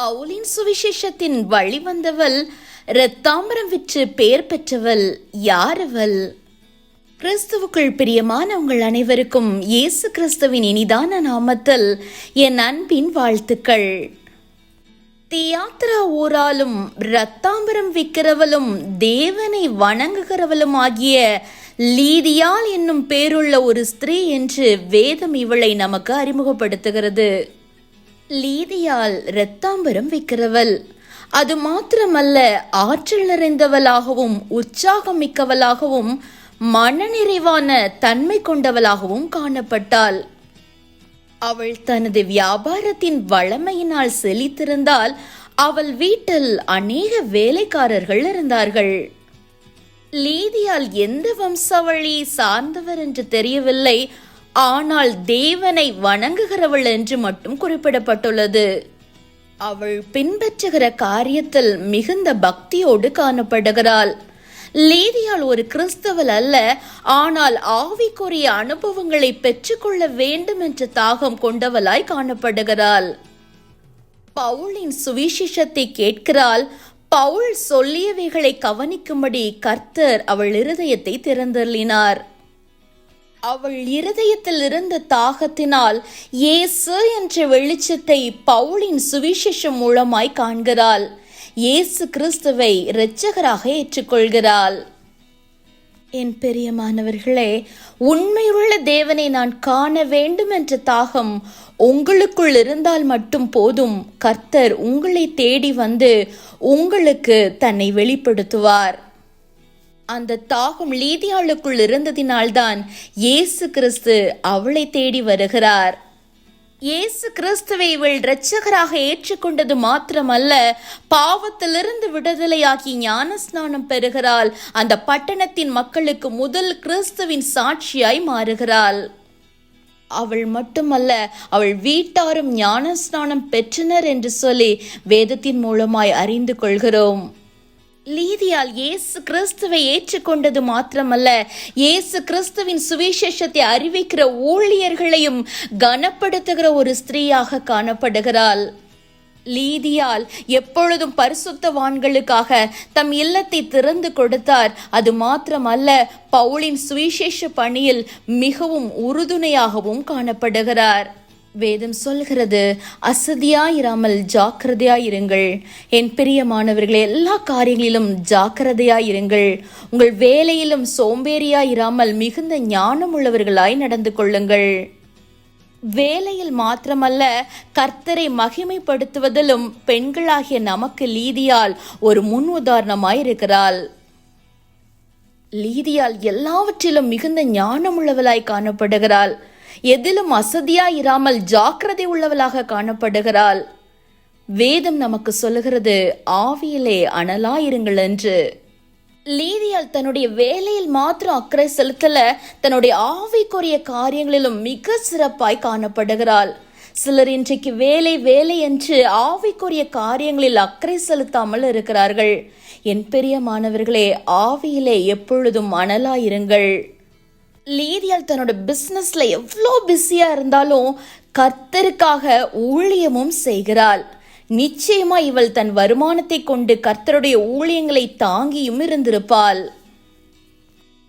பவுலின் சுவிசேஷத்தின் வழிவந்தவள் இரத்தாம்பரம் விற்று பெயர் பெற்றவள் யாரவள்? கிறிஸ்துவுக்குள் பிரியமான உங்கள் அனைவருக்கும் இயேசு கிறிஸ்துவின் இனிதான நாமத்தில் என் அன்பின் வாழ்த்துக்கள். தியாத்திரா ஊராலும் இரத்தாம்பரம் விற்கிறவளும் தேவனை வணங்குகிறவளும் ஆகிய லீதியால் என்னும் பேருள்ள ஒரு ஸ்திரீ என்று வேதம் இவளை நமக்கு அறிமுகப்படுத்துகிறது. லீதியால் இரத்தாம்பரம் விற்கிறவள் அது மாத்திரமல்ல ஆற்றல் நிறைந்தவளாகவும் உற்சாகம் மிக்கவளாகவும் மனநிறைவான தன்மை கொண்டவளாகவும் காணப்பட்டாள். அவள் தனது வியாபாரத்தின் வளமையினால் செழித்திருந்தால் அவள் வீட்டில் அநேக வேலைக்காரர்கள் இருந்தார்கள். லீதியால் எந்த வம்சாவளி சார்ந்தவர் என்று தெரியவில்லை. ஆனால் தேவனை வணங்குகிறவள் என்று மட்டும் குறிப்பிடப்பட்டுள்ளது. அவள் பின்பற்றுகிற காரியத்தில் மிகுந்த பக்தியோடு காணப்படுகிறாள். லேதியால் ஒரு கிறிஸ்தவள் அல்ல ஆனால் ஆவிக்குரிய அனுபவங்களை பெற்றுக்கொள்ள வேண்டும் என்ற தாகம் கொண்டவளாய் காணப்படுகிறாள். பவுலின் சுவிசேஷத்தை கேட்கிறாள் பவுல் சொல்லியவைகளை கவனிக்கும்படி கர்த்தர் அவள் இருதயத்தை திறந்தள்ளினார். அவள் இருதயத்தில் இருந்த தாகத்தினால் இயேசு என்ற வெளிச்சத்தை பவுலின் சுவிசேஷம் மூலமாய் காண்கிறாள். இயேசு கிறிஸ்துவை இரட்சகராக ஏற்றுக்கொள்கிறாள். என் பெரியமானவர்களே உண்மையுள்ள தேவனை நான் காண வேண்டும் என்ற தாகம் உங்களுக்குள் இருந்தால் மட்டும் போதும். கர்த்தர் உங்களை தேடி வந்து உங்களுக்கு தன்னை வெளிப்படுத்துவார். அந்த தாகம் லீதியாளுக்குள் இருந்ததினால்தான் இயேசு கிறிஸ்து அவளை தேடி வருகிறார். இயேசு கிறிஸ்துவை இவள் இரட்சகராக ஏற்றுக்கொண்டது மாத்திரமல்ல பாவத்திலிருந்து விடுதலையாகி ஞானஸ்நானம் பெறுகிறாள். அந்த பட்டணத்தின் மக்களுக்கு முதல் கிறிஸ்துவின் சாட்சியாய் மாறுகிறாள். அவள் மட்டுமல்ல அவள் வீட்டாரும் ஞானஸ்நானம் பெற்றனர் என்று சொல்லி வேதத்தின் மூலமாய் அறிந்து கொள்கிறோம். லீதியால் இயேசு கிறிஸ்துவை ஏற்றுக்கொண்டது மாத்திரமல்ல. இயேசு கிறிஸ்துவின் சுவிசேஷத்தை அறிவிக்கிற ஊழியர்களையும் கனப்படுத்துகிற ஒரு ஸ்திரீயாக காணப்படுகிறாள். லீதியால் எப்பொழுதும் பரிசுத்தவான்களுக்காக தம் இல்லத்தை திறந்து கொடுத்தார். அது மாத்திரமல்ல பவுலின் சுவிசேஷ பணியில் மிகவும் உறுதுணையாகவும் காணப்படுகிறார். வேதம் சொல்கிறது அசதியாயிராமல் ஜாக்கிரதையாயிருங்கள். என் பிரியமானவர்களே எல்லா காரியங்களிலும் ஜாக்கிரதையாயிருங்கள். உங்கள் வேலையிலும் சோம்பேறியாயிராமல் மிகுந்த ஞானம் உள்ளவர்களாய் நடந்து கொள்ளுங்கள். வேலையில் மாத்திரமல்ல கர்த்தரை மகிமைப்படுத்துவதிலும் பெண்களாகிய நமக்கு லீதியால் ஒரு முன் உதாரணமாய் இருக்கிறாள் லீதியால் எல்லாவற்றிலும் மிகுந்த ஞானமுள்ளவளாய் காணப்படுகிறாள். எதிலும் அசதியாய் இராமல் ஜாக்கிரதை உள்ளவளாக காணப்படுகிறாள். வேதம் நமக்கு சொல்லுகிறது ஆவியிலே அனலாயிருங்கள் என்று. லீதியால் தன்னுடைய வேலையில் மாத்திரம் அக்கறை செலுத்தல தன்னுடைய ஆவிக்குரிய காரியங்களிலும் மிக சிறப்பாய் காணப்படுகிறாள். சிலர் இன்றைக்கு வேலை வேலை என்று ஆவிக்குரிய காரியங்களில் அக்கறை செலுத்தாமல் இருக்கிறார்கள். என் பெரிய மாணவர்களே ஆவியிலே எப்பொழுதும் அனலாயிருங்கள். லேதியால் தன்னோட பிஸ்னஸ்ல எவ்வளோ பிஸியா இருந்தாலும் கர்த்தருக்காக ஊழியமும் செய்கிறாள். நிச்சயமா இவள் தன் வருமானத்தை கொண்டு கர்த்தருடைய ஊழியங்களை தாங்கியும் இருந்திருப்பாள்.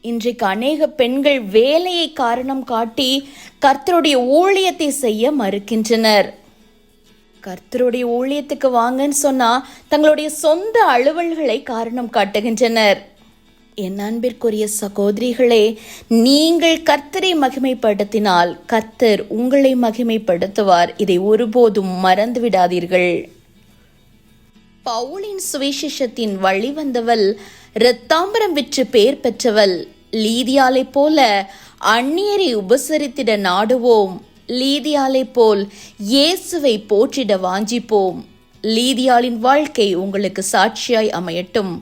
இன்றைக்கு அநேக பெண்கள் வேலையை காரணம் காட்டி கர்த்தருடைய ஊழியத்தை செய்ய மறுக்கின்றனர். கர்த்தருடைய ஊழியத்துக்கு வாங்கன்னு சொன்னா தங்களுடைய சொந்த அலுவல்களை காரணம் காட்டுகின்றனர். என் அன்பிற்குரிய சகோதரிகளே நீங்கள் கர்த்தரை மகிமைப்படுத்தினால் கர்த்தர் உங்களை மகிமைப்படுத்துவார். இதை ஒருபோதும் மறந்துவிடாதீர்கள். பவுலின் சுவிசேஷத்தின் வழிவந்தவள் இரத்தாம்பரம் விற்று பெயர் பெற்றவள். லீதியாலை போல அந்நியரை உபசரித்திட நாடுவோம். லீதியாலை போல் இயேசுவை போற்றிட வாஞ்சிப்போம். லீதியாளின் வாழ்க்கை உங்களுக்கு சாட்சியாய் அமையட்டும்.